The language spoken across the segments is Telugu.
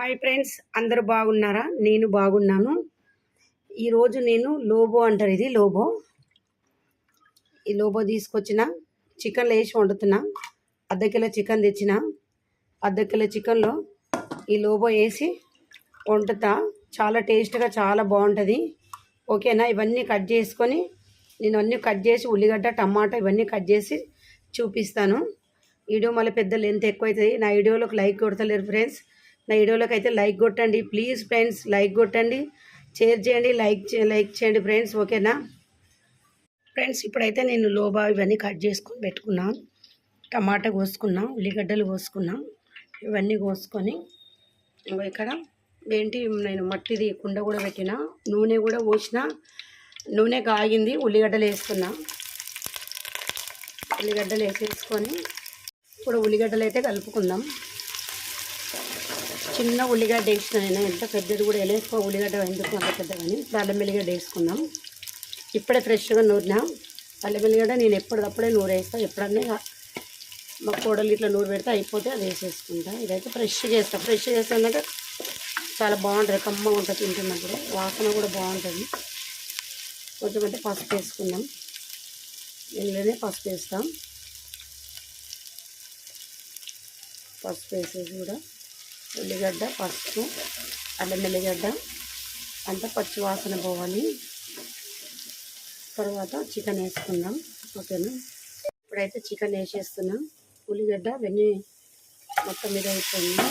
హాయ్ ఫ్రెండ్స్ అందరూ బాగున్నారా? నేను బాగున్నాను. ఈరోజు నేను లోబో అంటారు ఇది లోబో. ఈ లోబో తీసుకొచ్చిన చికెన్ వేసి వండుతున్నా. అర్ధ కిలో చికెన్ తెచ్చిన. అర్ధ కిలో చికెన్లో ఈ లోబో వేసి వండుతా. చాలా టేస్ట్గా చాలా బాగుంటుంది. ఓకేనా? ఇవన్నీ కట్ చేసుకొని నేను అన్నీ కట్ చేసి ఉల్లిగడ్డ టమాటా ఇవన్నీ కట్ చేసి చూపిస్తాను. వీడియో మళ్ళీ పెద్ద లెంత్ ఎక్కువ అవుతుంది నా వీడియోలోకి లైక్ కొడతలేరు ఫ్రెండ్స్ నా వీడియోలోకి అయితే లైక్ కొట్టండి. ప్లీజ్ ఫ్రెండ్స్ లైక్ కొట్టండి. షేర్ చేయండి లైక్ లైక్ చేయండి ఫ్రెండ్స్ ఓకేనా? ఫ్రెండ్స్ ఇప్పుడైతే నేను లోబా ఇవన్నీ కట్ చేసుకొని పెట్టుకున్నా. టమాటా కోసుకున్నా ఉల్లిగడ్డలు కోసుకున్నా ఇవన్నీ కోసుకొని ఇంకో ఇక్కడ ఏంటి నేను మట్టిది కుండ కూడా పెట్టిన నూనె కూడా పోసిన నూనె కాగింది ఉల్లిగడ్డలు వేసుకున్నా. ఉల్లిగడ్డలు వేసేసుకొని ఇప్పుడు ఉల్లిగడ్డలు అయితే కలుపుకుందాం. చిన్న ఉల్లిగడ్డ వేసిన నేను ఎంత పెద్దది కూడా వేసుకో ఉల్లిగడ్డ ఎందుకు అంత పెద్దగాని ఇప్పుడు అల్లం వెల్లిగడ్డ వేసుకుందాం. ఇప్పుడే ఫ్రెష్గా నూరినా. అల్లం వెల్లిగడ్డ నేను ఎప్పటికప్పుడే నూరేస్తా. ఎప్పుడన్నా మా కోడలు ఇట్లా నూరు పెడితే అయిపోతే అది వేసేసుకుంటా. ఇదైతే ఫ్రెష్గా వేస్తాను ఫ్రెష్ చేస్తానంటే చాలా బాగుంటుంది. కమ్మగా ఉంటుంది తింటున్నప్పుడు. వాసన కూడా బాగుంటుంది. కొంచెం అంటే పసుపు వేసుకుందాం. ఇందులోనే పసుపు వేస్తాం. పసుపు వేసేసి కూడా ఉల్లిగడ్డ పసుపు అల్లం ఎల్లిగడ్డ అంతా పచ్చి వాసన పోవాలి. తర్వాత చికెన్ వేసుకుందాం. ఓకేనా? ఇప్పుడైతే చికెన్ వేసేస్తున్నాం. ఉల్లిగడ్డ అవన్నీ మొత్తం మీద అయిపోయింది.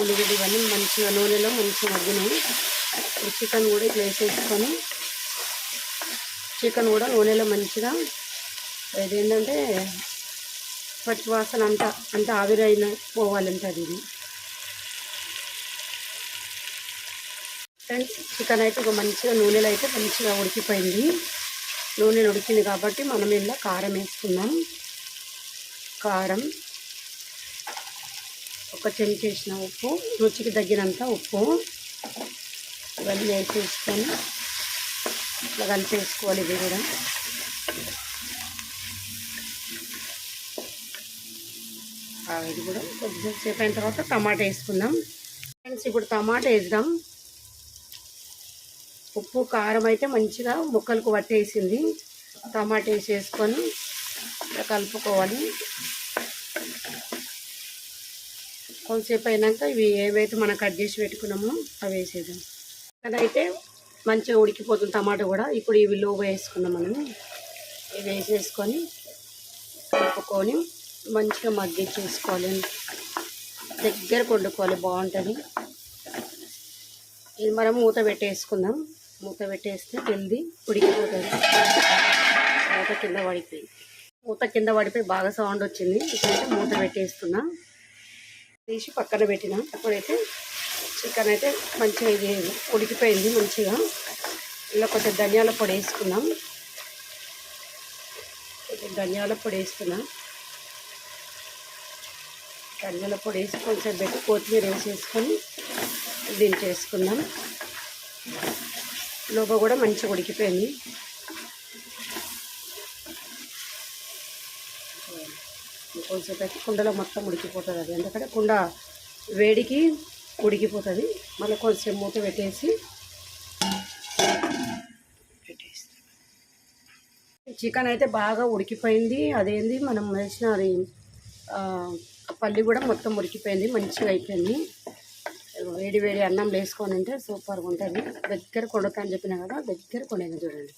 ఉల్లిగడ్డ ఇవన్నీ మంచిగా నూనెలో మంచిగా మగ్గినాయి. ఇప్పుడు చికెన్ కూడా ఇట్లా వేసేసుకొని చికెన్ కూడా నూనెలో మంచిగా ఇదేంటంటే పచ్చి వాసన అంతా అంతా ఆవిరైన పోవాలంటే అది ఇది. ఫ్రెండ్స్ చికెన్ అయితే ఒక మంచిగా నూనెలో అయితే మంచిగా ఉడికిపోయింది. నూనె ఉడికింది కాబట్టి మనం ఇలా కారం వేసుకున్నాం కారం ఒక చెంచేసిన ఉప్పు రుచికి తగ్గినంత ఉప్పు ఇవన్నీ వేసేసుకొని ఇట్లా కలిపేసుకోవాలి ఇది కూడా ఇది కూడా కొద్దిసేపు సేపు అయిన తర్వాత టమాటా వేసుకుందాం. ఫ్రెండ్స్ ఇప్పుడు టమాటా వేద్దాం. ఉప్పు కారం అయితే మంచిగా ముక్కలకు పట్టేసింది. టమాటా వేసేసుకొని కలుపుకోవాలి. కొంతసేపు అయినాక ఇవి ఏవైతే మనం కట్ చేసి పెట్టుకున్నామో అవి వేసేద్దాం. అదైతే మంచిగా ఉడికిపోతుంది టమాటా కూడా. ఇప్పుడు ఇవి లోగా వేసుకున్నాం మనం ఇవి వేసేసుకొని కలుపుకొని మంచిగా మగ్గించేసుకోవాలి. దగ్గర వండుకోవాలి బాగుంటుంది. ఇది మనం మూత పెట్టేసుకుందాం. మూత పెట్టేస్తే జల్దీ ఉడికిపోతుంది. మూత కింద పడిపోయింది మూత కింద పడిపోయి బాగా సౌండ్ వచ్చింది. ఇప్పుడైతే మూత పెట్టేస్తున్నా. తీసి పక్కన పెట్టిన. ఇప్పుడైతే చికెన్ అయితే మంచిగా ఇది ఉడికిపోయింది మంచిగా. ఇలా కొంచెం ధనియాల పొడి వేసుకున్నాం కొంచెం ధనియాల పొడి వేసుకున్నాం ధనియాల పొడి వేసి కొంచెం పెట్టి కొత్తిమీర వేసేసుకొని దించేసుకుందాం. లోప కూడా మంచిగా ఉడికిపోయింది. కొంచెం పెట్టి కుండలో మొత్తం ఉడికిపోతుంది అది. ఎందుకంటే కుండ వేడికి ఉడికిపోతుంది. మళ్ళీ కొంచెం మూత పెట్టేసి పెట్టేసి చికెన్ అయితే బాగా ఉడికిపోయింది. అదేంది? మనం వేసిన అది పల్లి కూడా మొత్తం ఉరికిపోయింది మంచిగా అయిపోయింది. వేడి వేడి అన్నం వేసుకొని ఉంటే సూపర్గా ఉంటుంది. దగ్గర కొడతా అని చెప్పిన కదా దగ్గర కొనేది చూడండి.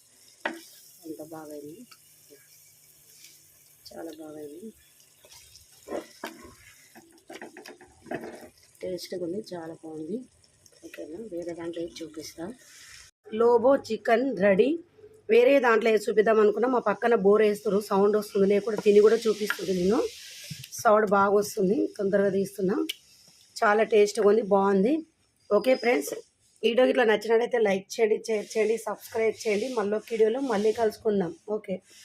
అంత బాగైంది. చాలా బాగైంది. టేస్ట్గా ఉంది చాలా బాగుంది. ఓకేనా? వేరే దాంట్లో వేసి లోబో చికెన్ రెడీ. వేరే దాంట్లో వేసి చూపిద్దాం అనుకున్నా మా పక్కన బోర్ వేస్తారు సౌండ్ వస్తుంది లేకుండా తిని కూడా చూపిస్తుంది నేను. సౌండ్ బాగా వస్తుంది తొందరగా తీస్తున్నా. చాలా టేస్ట్గా ఉంది బాగుంది. ఓకే ఫ్రెండ్స్ వీడియో ఇట్లా నచ్చినట్టయితే లైక్ చేయండి షేర్ చేయండి సబ్స్క్రైబ్ చేయండి. మళ్ళీ వీడియోలో మళ్ళీ కలుసుకుందాం. ఓకే.